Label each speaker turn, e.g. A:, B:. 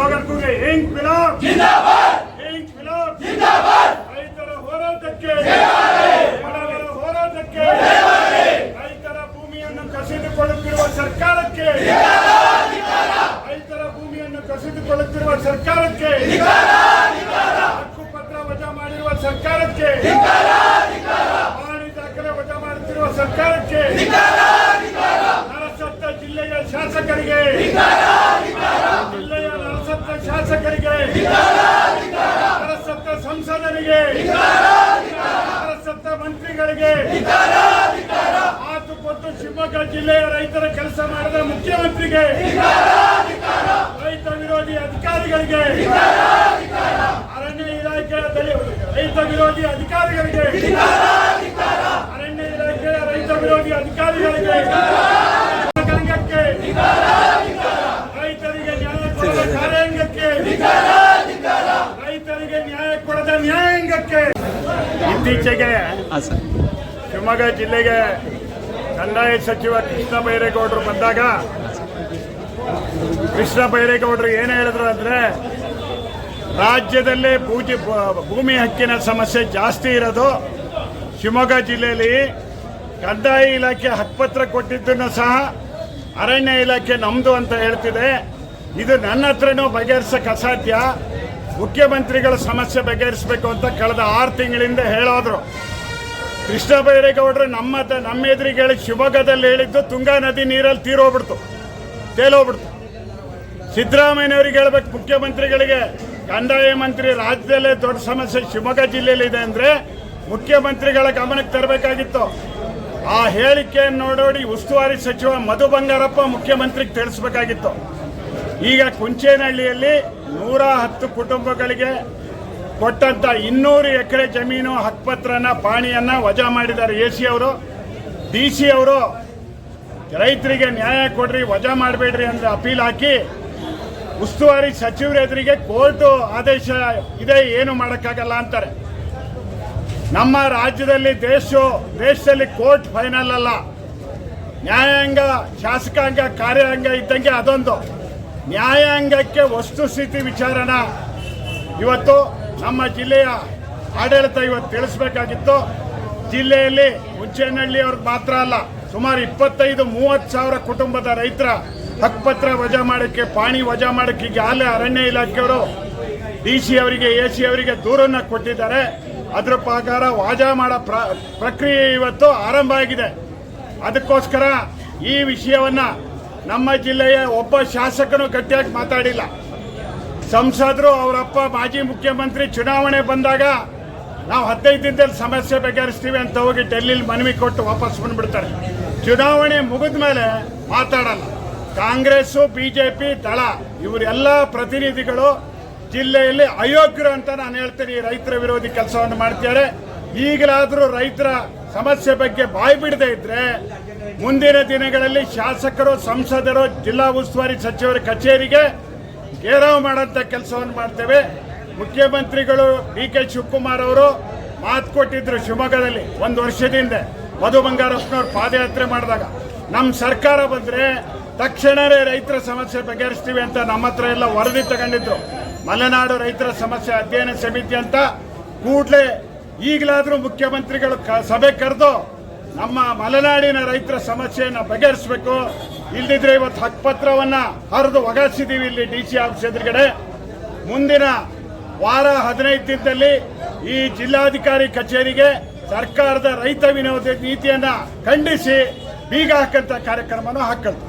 A: Slogan ಕೂಗಿ ಇನ್ಕ್ವಿಲಾಬ್ ಜಿಂದಾಬಾದ್! ರೈತರ ಹೋರಾಟಕ್ಕೆ ಬಡವರ ಹೋರಾಟಕ್ಕೆ ರೈತರ ಭೂಮಿಯನ್ನು ಕಸಿದುಕೊಳ್ಳುತ್ತಿರುವ ಸರ್ಕಾರಕ್ಕೆ ರೈತರ ಭೂಮಿಯನ್ನು ಕಸಿದುಕೊಳ್ಳುತ್ತಿರುವ ಸರ್ಕಾರಕ್ಕೆ ಹಕ್ಕುಪತ್ರ ವಜಾ ಮಾಡಿರುವ ಸರ್ಕಾರಕ್ಕೆ ಪಾಣಿ ದಾಖಲೆ ವಜಾ ಮಾಡುತ್ತಿರುವ ಸರ್ಕಾರಕ್ಕೆ ನರಸತ್ತ ಜಿಲ್ಲೆಯ ಶಾಸಕರಿಗೆ ಶಾಸಕರಿಗೆ ಸತ್ತ ಸಂಸದರಿಗೆ ಸತ್ತ ಮಂತ್ರಿಗಳಿಗೆ ಮಾತು ಕೊಟ್ಟು ಶಿವಮೊಗ್ಗ ಜಿಲ್ಲೆಯ ರೈತರ ಕೆಲಸ ಮಾಡಿದ ಮುಖ್ಯಮಂತ್ರಿಗೆ, ರೈತ ವಿರೋಧಿ ಅಧಿಕಾರಿಗಳಿಗೆ, ಅರಣ್ಯ ಇಲಾಖೆಯ ರೈತ ವಿರೋಧಿ ಅಧಿಕಾರಿಗಳಿಗೆ, ಅರಣ್ಯ ಇಲಾಖೆಯ ರೈತ ವಿರೋಧಿ ಅಧಿಕಾರಿಗಳಿಗೆ ಕಾರ್ಯಾಂಗಕ್ಕೆ ರೈತರಿಗೆ ನ್ಯಾಯ ಕೊಡದ ಕಾರ್ಯಾಂಗಕ್ಕೆ ರೈತರಿಗೆ ನ್ಯಾಯ ಕೊಡದ ನ್ಯಾಯಾಂಗಕ್ಕೆ. ಇತ್ತೀಚೆಗೆ ಶಿವಮೊಗ್ಗ ಜಿಲ್ಲೆಗೆ ಕಂದಾಯ ಸಚಿವ ಕೃಷ್ಣ ಬೈರೇಗೌಡರು ಬಂದಾಗ ಕೃಷ್ಣ ಬೈರೇಗೌಡರು ಏನು ಹೇಳಿದ್ರು ಅಂದ್ರೆ ರಾಜ್ಯದಲ್ಲೇ ಭೂಜಿ ಭೂಮಿ ಹಕ್ಕಿನ ಸಮಸ್ಯೆ ಜಾಸ್ತಿ ಇರೋದು ಶಿವಮೊಗ್ಗ ಜಿಲ್ಲೆಯಲ್ಲಿ. ಕಂದಾಯ ಇಲಾಖೆ ಹಕ್ಕುಪತ್ರ ಕೊಟ್ಟಿದ್ದನ್ನು ಸಹ ಅರಣ್ಯ ಇಲಾಖೆ ನಮ್ದು ಅಂತ ಹೇಳ್ತಿದೆ. ಇದು ನನ್ನ ಹತ್ರನೂ ಬಗೆಹರಿಸಕ್ಕೆ ಅಸಾಧ್ಯ. ಮುಖ್ಯಮಂತ್ರಿಗಳ ಸಮಸ್ಯೆ ಬಗೆಹರಿಸಬೇಕು ಅಂತ ಕಳೆದ ಆರು ತಿಂಗಳಿಂದ ಹೇಳೋದ್ರು. ಕೃಷ್ಣ ಬೈರೇಗೌಡರು ನಮ್ಮ ನಮ್ಮ ಎದುರಿಗೆ ಹೇಳಿ ಶಿವಮೊಗ್ಗದಲ್ಲಿ ಹೇಳಿದ್ದು ತುಂಗಾ ನದಿ ನೀರಲ್ಲಿ ತೀರೋಗ್ಬಿಡ್ತು, ತೇಲೋಗ್ಬಿಡ್ತು. ಸಿದ್ದರಾಮಯ್ಯನವರಿಗೆ ಹೇಳ್ಬೇಕು ಮುಖ್ಯಮಂತ್ರಿಗಳಿಗೆ, ಕಂದಾಯ ಮಂತ್ರಿ ರಾಜ್ಯದಲ್ಲೇ ದೊಡ್ಡ ಸಮಸ್ಯೆ ಶಿವಮೊಗ್ಗ ಜಿಲ್ಲೆಯಲ್ಲಿ ಇದೆ ಅಂದ್ರೆ ಮುಖ್ಯಮಂತ್ರಿಗಳ ಗಮನಕ್ಕೆ ತರಬೇಕಾಗಿತ್ತು. ಆ ಹೇಳಿಕೆಯನ್ನು ನೋಡೋಡಿ ಉಸ್ತುವಾರಿ ಸಚಿವ ಮಧು ಬಂಗಾರಪ್ಪ ಮುಖ್ಯಮಂತ್ರಿಗೆ ತಿಳಿಸ್ಬೇಕಾಗಿತ್ತು. ಈಗ ಕುಂಚೇನಹಳ್ಳಿಯಲ್ಲಿ ನೂರ ಹತ್ತು ಕುಟುಂಬಗಳಿಗೆ ಕೊಟ್ಟಂತ ಇನ್ನೂರು ಎಕರೆ ಜಮೀನು ಹಕ್ಕುಪತ್ರನ ಪಾಣಿಯನ್ನ ವಜಾ ಮಾಡಿದ್ದಾರೆ ಎ ಸಿ ಅವರು. ಡಿ ಸಿ ಅವರು, ರೈತರಿಗೆ ನ್ಯಾಯ ಕೊಡ್ರಿ, ವಜಾ ಮಾಡಬೇಡ್ರಿ ಅಂತ ಅಪೀಲ್ ಹಾಕಿ ಉಸ್ತುವಾರಿ ಸಚಿವರ ಎದುರಿಗೆ ಕೋರ್ಟ್ ಆದೇಶ ಇದೆ, ಏನು ಮಾಡೋಕ್ಕಾಗಲ್ಲ ಅಂತಾರೆ. ನಮ್ಮ ರಾಜ್ಯದಲ್ಲಿ ದೇಶ ದೇಶದಲ್ಲಿ ಕೋರ್ಟ್ ಫೈನಲ್ ಅಲ್ಲ. ನ್ಯಾಯಾಂಗ, ಶಾಸಕಾಂಗ, ಕಾರ್ಯಾಂಗ ಇದ್ದಂಗೆ ಅದೊಂದು. ನ್ಯಾಯಾಂಗಕ್ಕೆ ವಸ್ತುಸ್ಥಿತಿ ವಿಚಾರಣ ಇವತ್ತು ನಮ್ಮ ಜಿಲ್ಲೆಯ ಆಡಳಿತ ಇವತ್ತು ತಿಳಿಸ್ಬೇಕಾಗಿತ್ತು. ಜಿಲ್ಲೆಯಲ್ಲಿ ಹುಂಚೇನಹಳ್ಳಿ ಅವ್ರಿಗೆ ಮಾತ್ರ ಅಲ್ಲ, ಸುಮಾರು ಇಪ್ಪತ್ತೈದು, ಮೂವತ್ತು ಸಾವಿರ ಕುಟುಂಬದ ರೈತರ ಹಕ್ಕುಪತ್ರ ವಜಾ ಮಾಡೋಕ್ಕೆ, ಪಾಣಿ ವಜಾ ಮಾಡೋಕ್ಕೆ ಈಗಾಗಲೇ ಅರಣ್ಯ ಇಲಾಖೆಯವರು ಡಿ ಸಿ ಅವರಿಗೆ ಎ ಸಿ ಅವರಿಗೆ ದೂರನ್ನು ಕೊಟ್ಟಿದ್ದಾರೆ. ಅದರ ಪ್ರಕಾರ ವಾಜಾ ಮಾಡೋ ಪ್ರ, ಪ್ರಕ್ರಿಯೆ ಇವತ್ತು ಆರಂಭ ಆಗಿದೆ. ಅದಕ್ಕೋಸ್ಕರ ಈ ವಿಷಯವನ್ನ ನಮ್ಮ ಜಿಲ್ಲೆಯ ಒಬ್ಬ ಶಾಸಕನು ಗಟ್ಟಿಯಾಗಿ ಮಾತಾಡಿಲ್ಲ. ಸಂಸದರು ಅವರಪ್ಪ ಮಾಜಿ ಮುಖ್ಯಮಂತ್ರಿ ಚುನಾವಣೆ ಬಂದಾಗ ನಾವು ಹದಿನೈದು ದಿನದಲ್ಲಿ ಸಮಸ್ಯೆ ಬಗೆಹರಿಸ್ತೀವಿ ಅಂತ ಹೋಗಿ ಡೆಲ್ಲಿಲಿ ಮನವಿ ಕೊಟ್ಟು ವಾಪಸ್ ಬಂದ್ಬಿಡ್ತಾರೆ. ಚುನಾವಣೆ ಮುಗಿದ ಮೇಲೆ ಮಾತಾಡಲ್ಲ. ಕಾಂಗ್ರೆಸ್ಸು ಪಿ ದಳ ಇವರೆಲ್ಲ ಪ್ರತಿನಿಧಿಗಳು ಜಿಲ್ಲೆಯಲ್ಲಿ ಅಯೋಗ್ಯರು ಅಂತ ನಾನು ಹೇಳ್ತೀನಿ ರೈತರ ವಿರೋಧಿ ಕೆಲಸವನ್ನು ಮಾಡ್ತಿದ್ದಾರೆ. ಈಗಲಾದರೂ ರೈತರ ಸಮಸ್ಯೆ ಬಗ್ಗೆ ಬಾಯಿ ಬಿಡದೆ ಇದ್ರೆ ಮುಂದಿನ ದಿನಗಳಲ್ಲಿ ಶಾಸಕರು, ಸಂಸದರು, ಜಿಲ್ಲಾ ಉಸ್ತುವಾರಿ ಸಚಿವರ ಕಚೇರಿಗೆ ಘೇರಾವ್ ಮಾಡೋಂಥ ಕೆಲಸವನ್ನು ಮಾಡ್ತೇವೆ. ಮುಖ್ಯಮಂತ್ರಿಗಳು ಡಿ ಕೆ ಶಿವಕುಮಾರ್ ಅವರು ಮಾತು ಕೊಟ್ಟಿದ್ದರು ಶಿವಮೊಗ್ಗದಲ್ಲಿ ಒಂದು ವರ್ಷದಿಂದ ಮಧು ಬಂಗಾರಪ್ಪನವ್ರು ಪಾದಯಾತ್ರೆ ಮಾಡಿದಾಗ. ನಮ್ಮ ಸರ್ಕಾರ ಬಂದರೆ ತಕ್ಷಣವೇ ರೈತರ ಸಮಸ್ಯೆ ಬಗೆಹರಿಸ್ತೀವಿ ಅಂತ ನಮ್ಮ ಹತ್ರ ಎಲ್ಲ ವರದಿ ತಗೊಂಡಿದ್ರು. ಮಲೆನಾಡು ರೈತರ ಸಮಸ್ಯೆ ಅಧ್ಯಯನ ಸಮಿತಿ ಅಂತ ಕೂಡಲೇ ಈಗಲಾದರೂ ಮುಖ್ಯಮಂತ್ರಿಗಳು ಸಭೆ ಕರೆದು ನಮ್ಮ ಮಲೆನಾಡಿನ ರೈತರ ಸಮಸ್ಯೆಯನ್ನು ಬಗೆಹರಿಸಬೇಕು. ಇಲ್ದಿದ್ರೆ ಇವತ್ತು ಹಕ್ಕುಪತ್ರವನ್ನ ಹರಿದು ಒಗಾಸಿದೀವಿ ಇಲ್ಲಿ ಡಿ ಸಿ ಆಫೀಸ್ ಎದುರುಗಡೆ. ಮುಂದಿನ ವಾರ ಹದಿನೈದು ದಿನದಲ್ಲಿ ಈ ಜಿಲ್ಲಾಧಿಕಾರಿ ಕಚೇರಿಗೆ ಸರ್ಕಾರದ ರೈತ ವಿನೋದ ನೀತಿಯನ್ನ ಖಂಡಿಸಿ ಬೀಗ ಹಾಕಂತ ಕಾರ್ಯಕ್ರಮವನ್ನು ಹಾಕಲ್ತು